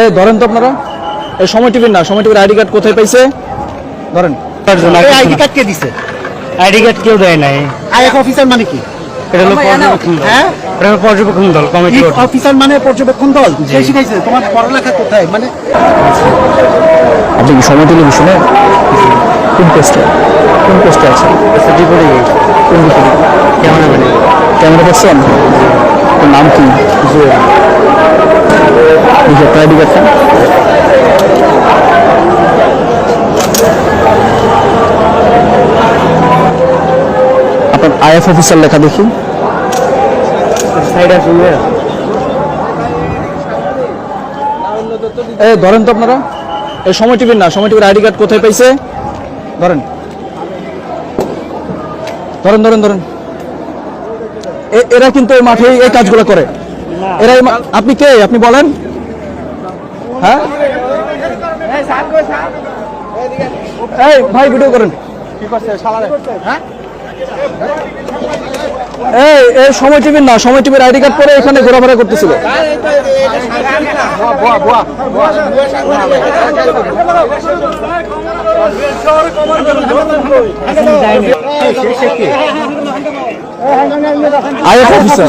এই ধরেন তো আপনারা। এই সময় টিভির না সময় টিভির আইডি কার্ড কোথায় পাইছে? ধরেন। আইডি কার্ড কে দিছে? আইডি কার্ড কেউ দেয় নাই। আইএফ অফিসার মানে কি? এটা হলো পর্যবেক্ষণ দল। হ্যাঁ? এটা হলো পর্যবেক্ষণ দল কমিটি অফিসার মানে পর্যবেক্ষণ দল? কে শিখাইছে তোমার পড়ালেখা কোথায়? মানে আপনি কি সময় টেলিভিশনে? কোন পোস্টে? কোন পোস্টে কোন দিকে? ক্যামেরা মানে ক্যামেরা পাচ্ছেন নাম কি? জুয়েল দেখি আপনার আইডি কার্ডটা আপনার আইএফ অফিসার লেখা দেখি। এই ধরেন তো আপনারা। এই সময় টিভির না সময় টিভির আইডি কার্ড কোথায় পাইছে? ধরেন। ধরেন ধরেন ধরেন। এ- এরা কিন্তু এই মাঠে এই কাজগুলো করে। এরা এই মা- আপনি কে? আপনি বলেন। হ্যাঁ? এই, ভাই ভিডিও করেন। এই এই সময় টিভির না, সময় টিভির আইডি কার্ড পরে এখানে ঘোরাফেরা করতেছিল। IF officer.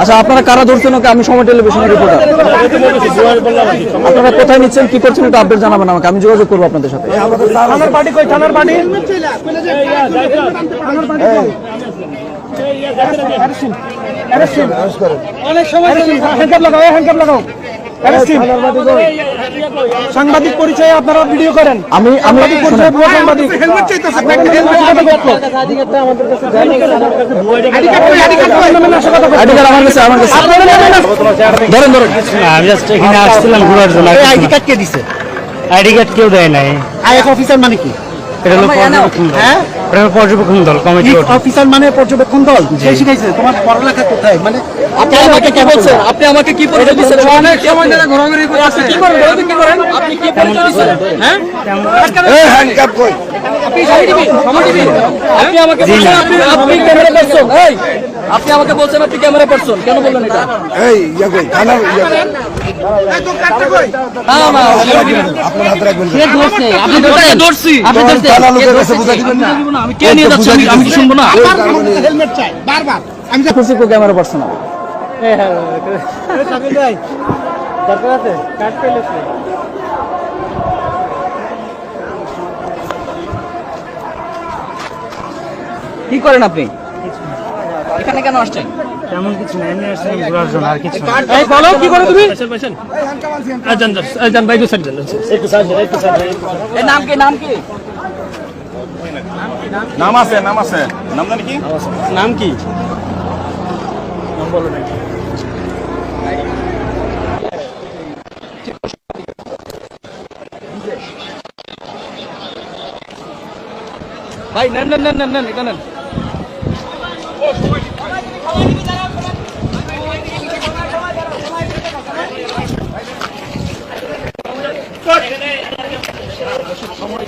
আচ্ছা আপনারা কারা ধরছেন ওকে আমি সময় টেলিভিশনের রিপোর্টার আপনারা কোথায় নিচ্ছেন কি করছেন এটা আপডেট জানাবেন আমাকে আমি যোগাযোগ করব আপনাদের সাথে থানার পার্টি কই থানার পার্টি অনেক সময় হ্যান্ডকাপ লাগাও হ্যান্ডকাপ লাগাও. সাংবাদিক পরিচয়ে আপনারা ভিডিও করেন। আমি আমি সাংবাদিক পরিচয়ে ভুয়া সাংবাদিক। আইডি কার্ড আমার কাছে আমার কাছে। ধরেন ধরেন। আমি জাস্ট এখানে আসছিলাম ঘোরার জন্য। আইডি কার্ড কে দিছে? আইডি কার্ড কেউ দেয় নাই। আইএফ অফিসার মানে কি? এটা হলো হ্যাঁ? পর্যবেক্ষণ দল কমিটি অফিসার মানে পর্যবেক্ষণ দল? কে শিখাইছে তোমার পড়ালেখা কোথায়? মানে আপনি আমাকে কি বলছেন? আপনি আমাকে কি পরিচয় দিচ্ছেন অনেক সময় ধরে ঘোরাঘুরি করে আসছে কি করেন? বলতে কি করেন আপনি কি পরিচয় দিচ্ছেন হ্যাঁ? এই হ্যান্ডকাপ কই? আপনি আমাকে বলছেন আপনি আপনি ক্যামেরা পারসন এই আপনি আমাকে বলছেন আপনি ক্যামেরা পারসন কেন বললেন এটা? এই ইয়া কই ইয়া আমি কে নিয়ে যাচ্ছি? আমি আমি কি শুনব না? হেলমেট চাই বারবার। আমি খুশি কো ক্যামেরা পারসন না কি করেন আপনি? এখানে কেন আসছেন? তেমন কিছু নাই আমি আসছিলাম ঘোরার জন্য আর কিছু এই বলো কি করে তুমি? এই নাম কি নাম কি? নাম আছে নাম আছে। নাম জানি কি? নাম কি? ভাই নেন নেন নেন নেন নেন এটা নেন। সময়